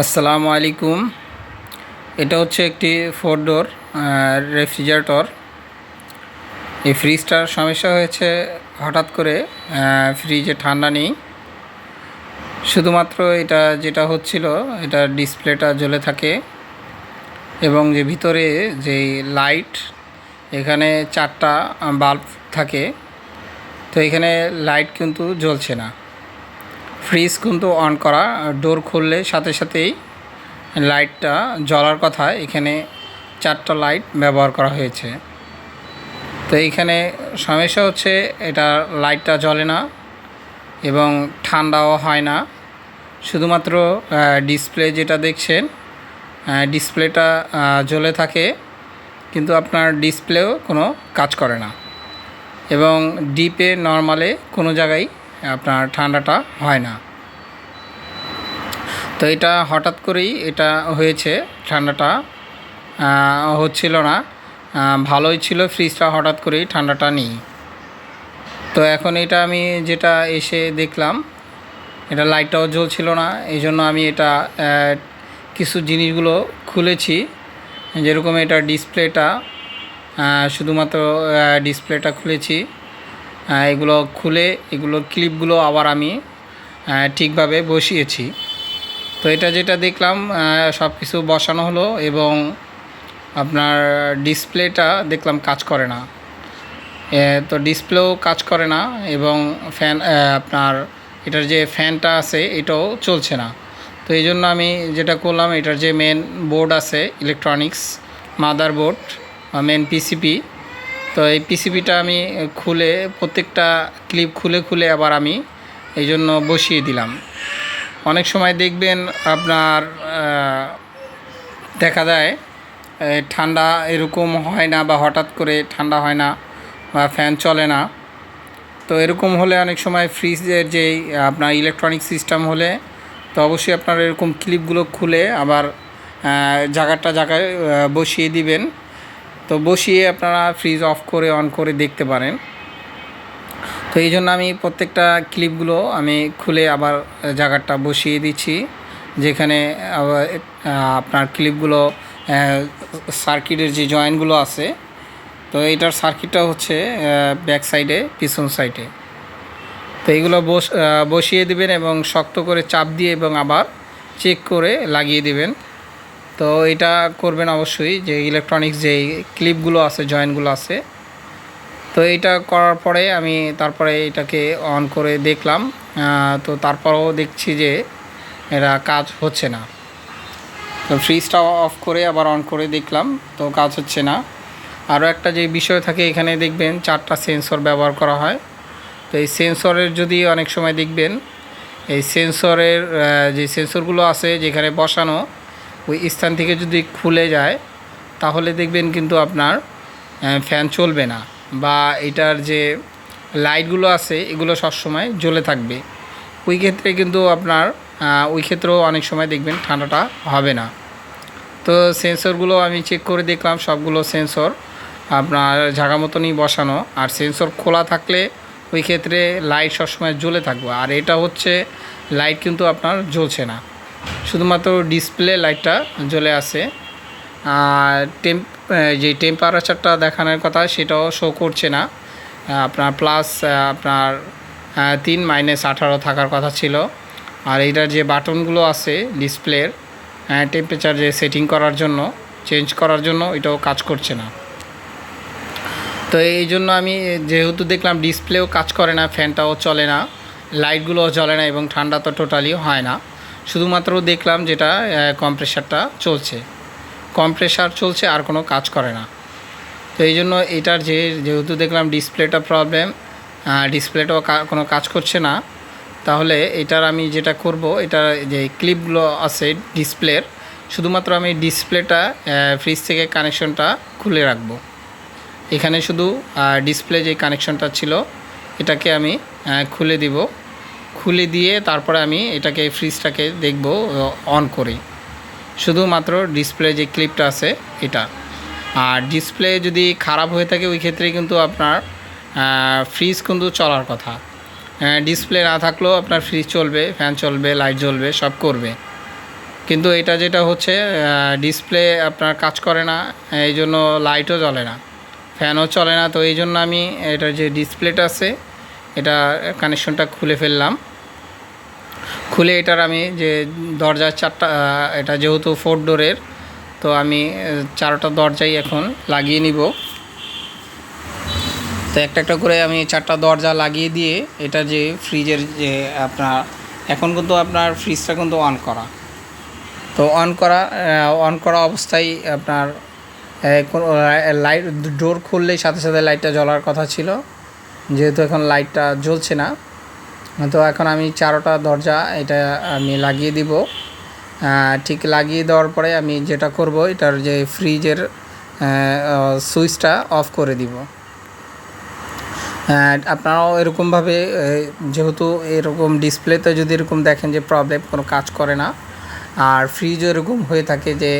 আসসালামু আলাইকুম। এটা হচ্ছে একটি ফোর ডোর রেফ্রিজারেটর। এই ফ্রিজটার সমস্যা হয়েছে হঠাৎ করে ফ্রিজে ঠান্ডা নেই। শুধুমাত্র এটা যেটা হচ্ছিল, এটা ডিসপ্লেটা জ্বলে থাকে এবং যে ভিতরে যে লাইট, এখানে চারটা বাল্ব থাকে। তো এখানে লাইট কিন্তু জ্বলছে না। ফ্রিজ কিন্তু অন করা ডোর খুললে সাথে সাথেই লাইটটা জ্বলার কথা এখানে চারটা লাইট ব্যবহার করা হয়েছে। তো এইখানে সমস্যা হচ্ছে এটা লাইটটা জ্বলে না এবং ঠান্ডাও হয় না। শুধুমাত্র ডিসপ্লে যেটা দেখছেন ডিসপ্লেটা জ্বলে থাকে, কিন্তু আপনার ডিসপ্লেও কোনো কাজ করে না। এবং ডিপে নর্মালে কোনো জায়গায় আপনার ঠান্ডাটা হয় না। তো এটা হঠাৎ করেই এটা হয়েছে, ঠান্ডাটা হচ্ছিল না। ভালোই ছিল ফ্রিজটা হঠাৎ করেই ঠান্ডাটা নেই। তো এখন এটা আমি যেটা এসে দেখলাম, এটা লাইটটাও জ্বলছিল না এই জন্য আমি এটা কিছু জিনিসগুলো খুলেছি। যেরকম এটা ডিসপ্লেটা শুধুমাত্র ডিসপ্লেটা খুলেছি। এগুলো খুলে এগুলোর ক্লিপগুলো আবার আমি ঠিকভাবে বসিয়েছি। তো এটা যেটা দেখলাম সব কিছু বসানো হলো এবং আপনার ডিসপ্লেটা দেখলাম কাজ করে না। তো ডিসপ্লেও কাজ করে না এবং ফ্যান আপনার এটার যে ফ্যানটা আছে, এটাও চলছে না। তো এই জন্য আমি যেটা করলাম, এটার যে মেন বোর্ড আছে electronics mother board main PCB তো এই পিসিপিটা আমি খুলে, প্রত্যেকটা ক্লিপ খুলে খুলে আবার আমি এই জন্য বসিয়ে দিলাম। অনেক সময় দেখবেন আপনার দেখা যায় ঠান্ডা এরকম হয় না বা হঠাৎ করে ঠান্ডা হয় না বা ফ্যান চলে না। তো এরকম হলে অনেক সময় ফ্রিজের যেই, আপনার ইলেকট্রনিক সিস্টেম হলে, তো অবশ্যই আপনার এরকম ক্লিপগুলো খুলে আবার জায়গাটা জায়গায় বসিয়ে দিবেন। তো বসিয়ে আপনারা ফ্রিজ অফ করে অন করে দেখতে পারেন। তো এই জন্য আমি প্রত্যেকটা ক্লিপগুলো আমি খুলে আবার জায়গাটা বসিয়ে দিচ্ছি, যেখানে আপনার ক্লিপগুলো সার্কিটের যে জয়েন্টগুলো আছে, তো এইটার সার্কিটটা হচ্ছে ব্যাক সাইডে পিছন সাইডে তো এইগুলো বস বসিয়ে দিবেন এবং শক্ত করে চাপ দিয়ে এবং আবার চেক করে লাগিয়ে দিবেন। তো এটা করবেন অবশ্যই যে ইলেকট্রনিক্স যে ক্লিপগুলো আছে জয়েন্টগুলো আছে। তো এটা করার পরে আমি তারপরে এটাকে অন করে দেখলাম। তো তারপরেও দেখছি যে এরা কাজ হচ্ছে না। তো ফ্রিজটা অফ করে আবার অন করে দেখলাম, তো কাজ হচ্ছে না। আরও একটা যে বিষয় থাকে, এখানে দেখবেন চারটা সেন্সর ব্যবহার করা হয়। তো এই সেন্সরের যদি অনেক সময় দেখবেন, এই সেন্সরের যে সেন্সরগুলো আছে যেখানে বসানো ওই স্থান থেকে যদি খুলে যায়, তাহলে দেখবেন কিন্তু আপনার ফ্যান চলবে না বা এটার যে লাইটগুলো আছে, এগুলো সবসময় জ্বলে থাকবে। ওই ক্ষেত্রে কিন্তু আপনার ওই ক্ষেত্রেও অনেক সময় দেখবেন ঠান্ডাটা হবে না। তো সেন্সরগুলো আমি চেক করে দেখলাম, সবগুলো সেন্সর আপনার জায়গা মতনই বসানো। আর সেন্সর খোলা থাকলে ওই ক্ষেত্রে লাইট সবসময় জ্বলে থাকবে। আর এটা হচ্ছে লাইট কিন্তু আপনার জ্বলছে না। শুধুমাত্র ডিসপ্লে লাইটটা জ্বলে আছে। আর টেম্প যে টেম্পারেচারটা দেখানোর কথা সেটাও শো করছে না। আপনার প্লাস আপনার তিন মাইনাস আঠারো থাকার কথা ছিল। আর এইটার যে বাটনগুলো আছে ডিসপ্লের টেম্পারেচার যে সেটিং করার জন্য চেঞ্জ করার জন্য এটাও কাজ করছে না। তো এই জন্য আমি যেহেতু দেখলাম ডিসপ্লেও কাজ করে না ফ্যানটাও চলে না লাইটগুলোও জ্বলে না এবং ঠান্ডা তো টোটালি হয় না। শুধুমাত্র দেখলাম যেটা কম্প্রেসারটা চলছে। কম্প্রেসার চলছে, আর কোনো কাজ করে না। তো এই জন্য এটার যে, যেহেতু দেখলাম ডিসপ্লেটা প্রবলেম ডিসপ্লেটাও কোনো কাজ করছে না। তাহলে এটার আমি যেটা করব, এটা যে ক্লিপগুলো আছে ডিসপ্লের শুধুমাত্র আমি ডিসপ্লেটা ফ্রিজ থেকে কানেকশনটা খুলে রাখব। এখানে শুধু ডিসপ্লে যে কানেকশনটা ছিল, এটাকে আমি খুলে দিব। খুলে দিয়ে তারপরে আমি এটাকে ফ্রিজটাকে দেখব অন করে। শুধুমাত্র ডিসপ্লে যে ক্লিপটা আছে, এটা। আর ডিসপ্লে যদি খারাপ হয়ে থাকে, ওই ক্ষেত্রে কিন্তু আপনার ফ্রিজ কিন্তু চলার কথা। ডিসপ্লে না থাকলেও আপনার ফ্রিজ চলবে ফ্যান চলবে লাইট জ্বলবে, সব করবে। কিন্তু এটা যেটা হচ্ছে ডিসপ্লে আপনার কাজ করে না, এই জন্য লাইটও জ্বলে না ফ্যানও চলে না। তো এই জন্য আমি এটার যে ডিসপ্লেটা আছে, এটা কানেকশনটা খুলে ফেললাম। খুলে এটার আমি যে দরজার চারটা এটা যেহেতু ফোর ডোরের তো আমি চারটা দরজাই এখন লাগিয়ে নিব। তো একটা একটা করে আমি চারটা দরজা লাগিয়ে দিয়ে এটা যে ফ্রিজের যে আপনার, এখন কিন্তু আপনার ফ্রিজটা কিন্তু অন করা। তো অন করা অন করা অবস্থায় আপনার লাইট ডোর খুললেই সাথে সাথে লাইটটা জ্বলার কথা ছিল। যেহেতু এখন লাইটটা জ্বলছে না তো এখন আমি চারোটা দরজা এটা আমি লাগিয়ে দিব। ঠিক লাগিয়ে দেওয়ার পরে আমি যেটা করব, এটার যে ফ্রিজের সুইচটা অফ করে দিব। আপনারাও এরকমভাবে যেহেতু এরকম ডিসপ্লেতে যদি এরকম দেখেন যে প্রবলেম, কোনো কাজ করে না, আর ফ্রিজও এরকম হয়ে থাকে যে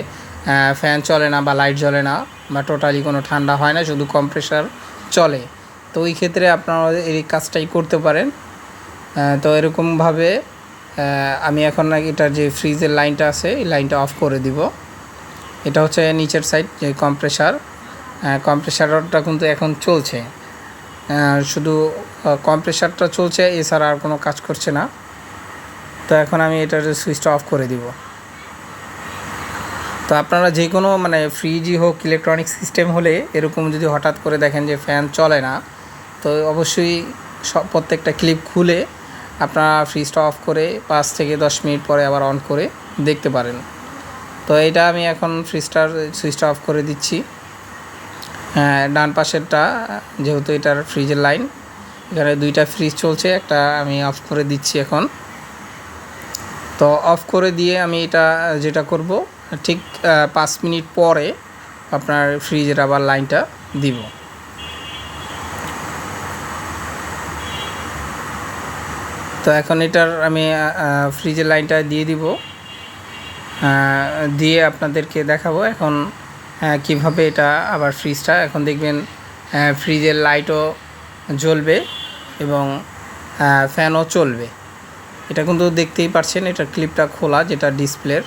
ফ্যান চলে না বা লাইট জ্বলে না বা টোটালি কোনো ঠান্ডা হয় না, শুধু কম্প্রেসার চলে, তো ওই ক্ষেত্রে আপনারা এই কাজটাই করতে পারেন। তো এরকমভাবে আমি এখন এটার যে ফ্রিজের লাইনটা আছে, এই লাইনটা অফ করে দিব। এটা হচ্ছে নিচের সাইড যে কম্প্রেসার কম্প্রেসারটা কিন্তু এখন চলছে। শুধু কম্প্রেসারটা চলছে, এছাড়া আর কোনো কাজ করছে না। তো এখন আমি এটার সুইচটা অফ করে দিব। তো আপনারা যে কোনো মানে ফ্রিজই হোক ইলেকট্রনিক সিস্টেম হলে এরকম যদি হঠাৎ করে দেখেন যে ফ্যান চলে না, তো অবশ্যই সব প্রত্যেকটা ক্লিপ খুলে আপনারা ফ্রিজটা অফ করে পাঁচ থেকে দশ মিনিট পরে আবার অন করে দেখতে পারেন। তো এটা আমি এখন ফ্রিজটার সুইচটা অফ করে দিচ্ছি। হ্যাঁ ডান পাশেরটা, যেহেতু এটার ফ্রিজের লাইন এখানে দুইটা ফ্রিজ চলছে, একটা আমি অফ করে দিচ্ছি এখন। তো অফ করে দিয়ে আমি এটা, যেটা করব, ঠিক পাঁচ মিনিট পরে আপনার ফ্রিজের আবার লাইনটা দিব। তো এখন এটার আমি ফ্রিজের লাইনটা দিয়ে দিব। দিয়ে আপনাদেরকে দেখাবো এখন কীভাবে এটা আবার ফ্রিজটা এখন দেখবেন ফ্রিজের লাইটও জ্বলবে এবং ফ্যানও চলবে। এটা কিন্তু দেখতেই পাচ্ছেন, এটা ক্লিপটা খোলা যেটা ডিসপ্লের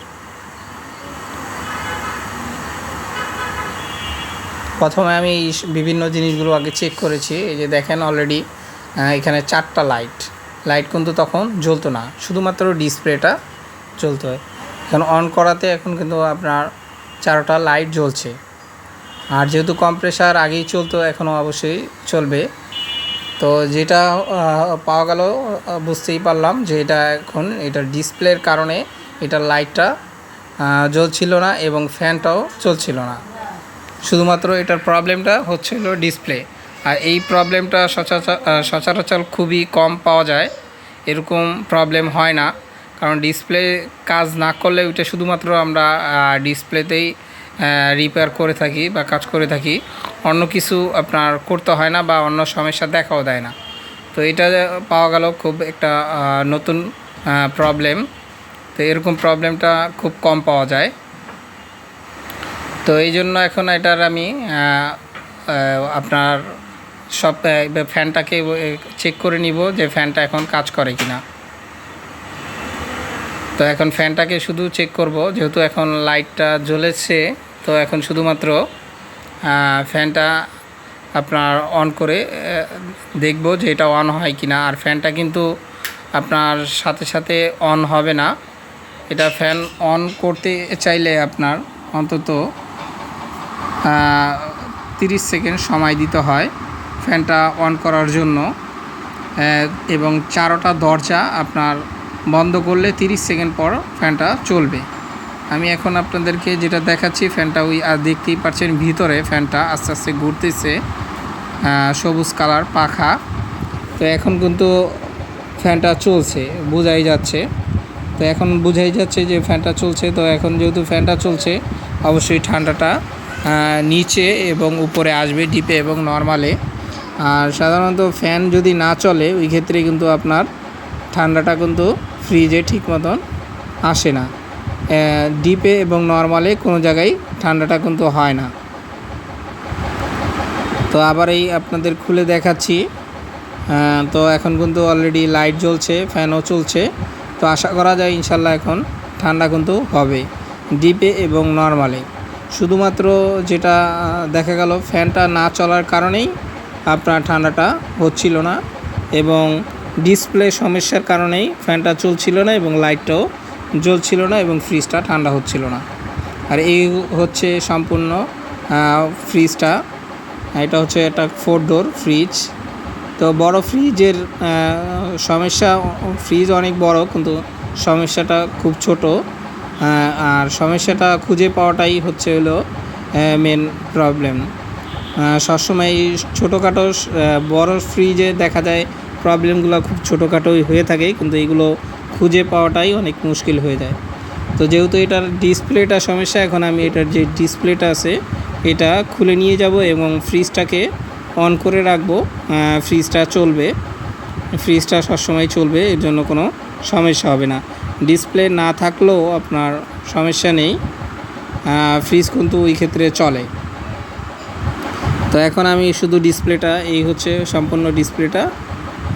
প্রথমে আমি বিভিন্ন জিনিসগুলো আগে চেক করেছি, এই যে দেখেন অলরেডি এখানে চারটা লাইট লাইট কিন্তু তখন জ্বলতো না। শুধুমাত্র ডিসপ্লেটা জ্বলতো এখন অন করাতে এখন কিন্তু আপনার চারটা লাইট জ্বলছে। আর যেহেতু কম্প্রেসার আগেই চলতো, এখনও অবশ্যই চলবে। তো যেটা পাওয়া গেল বুঝতেই পারলাম যে এটা এখন এটার ডিসপ্লের কারণে এটার লাইটটা জ্বলছিল না এবং ফ্যানটাও চলছিল না। শুধুমাত্র এটার প্রবলেমটা হচ্ছিল ডিসপ্লে আর এই প্রবলেমটা সচরাচর সচরাচর খুবই কম পাওয়া যায়। এরকম প্রবলেম হয় না। কারণ ডিসপ্লে কাজ না করলে ওইটা শুধুমাত্র আমরা ডিসপ্লেতেই রিপেয়ার করে থাকি বা কাজ করে থাকি। অন্য কিছু আপনার করতে হয় না বা অন্য সমস্যা দেখাও দেয় না। তো এটা পাওয়া গেল খুব একটা নতুন প্রবলেম তো এরকম প্রবলেমটা খুব কম পাওয়া যায়। তো এই জন্য এখন এটার আমি আপনার সব ফ্যানটাকে চেক করে নিব যে ফ্যানটা এখন কাজ করে কি না তো এখন ফ্যানটাকে শুধু চেক করব, যেহেতু এখন লাইটটা জ্বলেছে, তো এখন শুধুমাত্র ফ্যানটা আপনার অন করে দেখব যে এটা অন হয় কি না আর ফ্যানটা কিন্তু আপনার সাথে সাথে অন হবে না। এটা ফ্যান অন করতে চাইলে আপনার অন্তত তিরিশ সেকেন্ড সময় দিতে হয়। ফ্যানটা অন করার জন্য এবং চারোটা দরজা আপনার বন্ধ করলে তিরিশ সেকেন্ড পর ফ্যানটা চলবে। আমি এখন আপনাদেরকে যেটা দেখাচ্ছি, ফ্যানটা ওই, আর দেখতেই পাচ্ছেন ভিতরে ফ্যানটা আস্তে আস্তে ঘুরতেছে সবুজ কালার, পাখা। তো এখন কিন্তু ফ্যানটা চলছে, বোঝাই যাচ্ছে। তো এখন বোঝাই যাচ্ছে যে ফ্যানটা চলছে। তো এখন যেহেতু ফ্যানটা চলছে, অবশ্যই ঠান্ডাটা নিচে এবং উপরে আসবে, ডিপে এবং নর্মালে। আর সাধারণত ফ্যান যদি না চলে, ওই ক্ষেত্রে কিন্তু আপনার ঠান্ডাটা কিন্তু ফ্রিজে ঠিক মতন আসে না। ডিপে এবং নর্মালে কোনো জায়গায় ঠান্ডাটা কিন্তু হয় না। তো আবার এই আপনাদের খুলে দেখাচ্ছি। তো এখন কিন্তু অলরেডি লাইট জ্বলছে ফ্যানও চলছে। তো আশা করা যায় ইনশাল্লাহ এখন ঠান্ডা কিন্তু হবে। ডিপে এবং নর্মালে শুধুমাত্র যেটা দেখা গেল ফ্যানটা না চলার কারণেই আপনার ঠান্ডাটা হচ্ছিল না এবং ডিসপ্লে সমস্যার কারণেই ফ্যানটা চলছিল না এবং লাইটটাও জ্বলছিল না এবং ফ্রিজটা ঠান্ডা হচ্ছিল না। আর এই হচ্ছে সম্পূর্ণ ফ্রিজটা। এটা হচ্ছে একটা ফোর ডোর ফ্রিজ তো বড় ফ্রিজের সমস্যা ফ্রিজ অনেক বড়, কিন্তু সমস্যাটা খুব ছোট। আর সমস্যাটা খুঁজে পাওয়াটাই হচ্ছে হলো মেন প্রবলেম সবসময় ছোটোখাটো বড় ফ্রিজে দেখা যায় প্রবলেমগুলো খুব ছোটোখাটোই হয়ে থাকে, কিন্তু এগুলো খুঁজে পাওয়াটাই অনেক মুশকিল হয়ে যায়। তো যেহেতু এটার ডিসপ্লেটা সমস্যা, এখন আমি এটার যে ডিসপ্লেটা আছে, এটা খুলে নিয়ে যাব এবং ফ্রিজটাকে অন করে রাখব। ফ্রিজটা চলবে। ফ্রিজটা সবসময় চলবে, এর জন্য কোনো সমস্যা হবে না। ডিসপ্লে না থাকলেও আপনার সমস্যা নেই। ফ্রিজ কিন্তু ওই ক্ষেত্রে চলে। তো এখন আমি শুধু ডিসপ্লেটা, এই হচ্ছে সম্পূর্ণ ডিসপ্লেটা।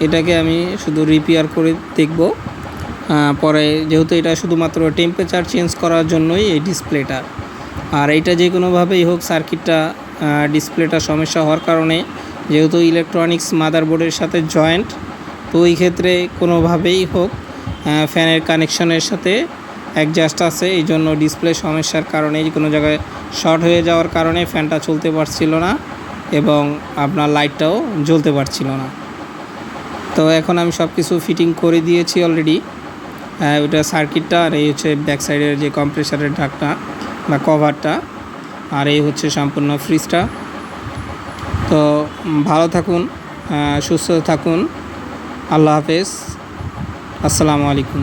এটাকে আমি শুধু রিপেয়ার করে দেখব। পরে যেহেতু এটা শুধুমাত্র টেম্পারেচার চেঞ্জ করার জন্যই এই ডিসপ্লেটা। আর এটা যে কোনোভাবেই হোক সার্কিটটা ডিসপ্লেটা সমস্যা হওয়ার কারণে যেহেতু ইলেকট্রনিক্স মাদারবোর্ডের সাথে জয়েন্ট তো ওই ক্ষেত্রে কোনোভাবেই হোক ফ্যানের কানেকশনের সাথে অ্যাডজাস্ট আছে। এই জন্য ডিসপ্লে সমস্যার কারণে কোনো জায়গায় শর্ট হয়ে যাওয়ার কারণে ফ্যানটা চলতে পারছিল না। এবং আপনার লাইটটাও জ্বলতে পারছিল না। তো এখন আমি সব কিছু ফিটিং করে দিয়েছি অলরেডি ওটা সার্কিটটা আর এই হচ্ছে ব্যাক সাইডের যে কম্প্রেসারের ঢাকটা বা কভারটা আর এই হচ্ছে সম্পূর্ণ ফ্রিজটা তো ভালো থাকুন সুস্থ থাকুন। আল্লাহ হাফেজ। আসসালামু আলাইকুম।